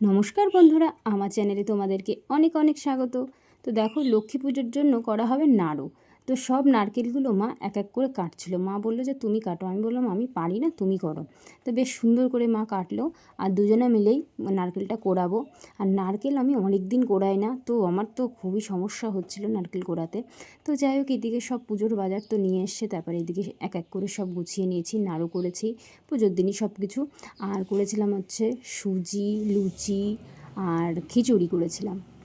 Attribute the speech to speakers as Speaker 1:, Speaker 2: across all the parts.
Speaker 1: নমস্কার বন্ধুরা, আমার চ্যানেলে তোমাদেরকে অনেক অনেক স্বাগত। তো দেখো, লক্ষ্মী পুজোর জন্য করা হবে নাড়ু। তো সব নারকেলগুলো মা এক এক করে কাটছিল। মা বলল যে, তুমি কাটো। আমি বললাম, আমি পারি না, তুমি করো। তো বেশ সুন্দর করে মা কাটলো আর দুজনে মিলেই নারকেলটা কোড়াবো। আর নারকেল আমি অনেক দিন কোড়াই না, তো আমার তো খুবই সমস্যা হচ্ছিল নারকেল কোড়াতে। তো যাই হোক, এদিকে সব পুজোর বাজার তো নিয়ে এসছে, তারপরে এদিকে এক এক করে সব গুছিয়ে নিয়েছি, নাড়ু করেছি, পুজোর দিনই সব কিছু। আর করেছিলাম হচ্ছে সুজি, লুচি আর খিচুড়ি করেছিলাম।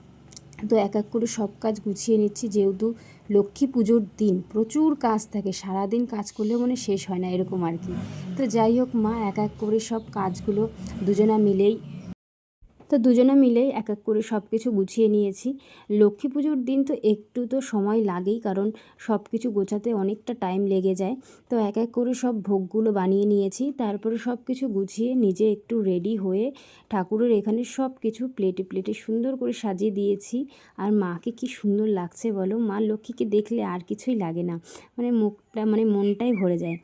Speaker 1: তো এক এক করে সব কাজ গুছিয়ে নিচ্ছি, যেহেতু লক্ষ্মী পুজোর দিন, প্রচুর কাজ থাকে, সারাদিন কাজ করলে মনে শেষ হয় না, এরকম আর কি। তো যাই হোক মা, এক এক করে সব কাজগুলো দুজনা মিলেই তো দুজনে মিলেই এক এক করে সব কিছু গুছিয়ে নিয়েছি। লক্ষ্মী পুজোর দিন তো একটু তো সময় লাগেই, কারণ সব কিছু গোছাতে অনেকটা টাইম লেগে যায়। তো এক এক করে সব ভোগগুলো বানিয়ে নিয়েছি। তারপরে সব কিছু গুছিয়ে নিজে একটু রেডি হয়ে ঠাকুরের এখানে সব কিছু প্লেটে প্লেটে সুন্দর করে সাজিয়ে দিয়েছি। আর মাকে কি সুন্দর লাগছে বলো? মা লক্ষ্মীকে দেখলে আর কিছুই লাগে না। মানে মুখটা মানে মনটাই ভরে যায়।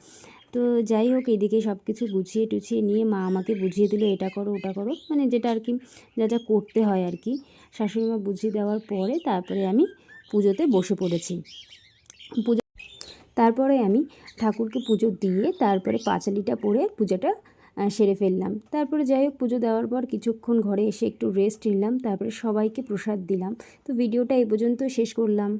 Speaker 1: তো যাই হোক, এদিকে সব কিছু গুছিয়ে টুছিয়ে নিয়ে মা আমাকে বুঝিয়ে দিল, এটা করো, ওটা করো। মানে যেটা আর কি, যা যা করতে হয় আর কি। শাশুড়ি মা বুঝিয়ে দেওয়ার পরে তারপরে আমি পুজোতে বসে পড়েছি। পুজো তারপরে আমি ঠাকুরকে পুজো দিয়ে তারপরে পাঁচালিটা পরে পুজোটা সেরে ফেললাম। তারপরে যাই হোক, পুজো দেওয়ার পর কিছুক্ষণ ঘরে এসে একটু রেস্ট নিলাম। তারপরে সবাইকে প্রসাদ দিলাম। তো ভিডিওটা এই পর্যন্ত শেষ করলাম।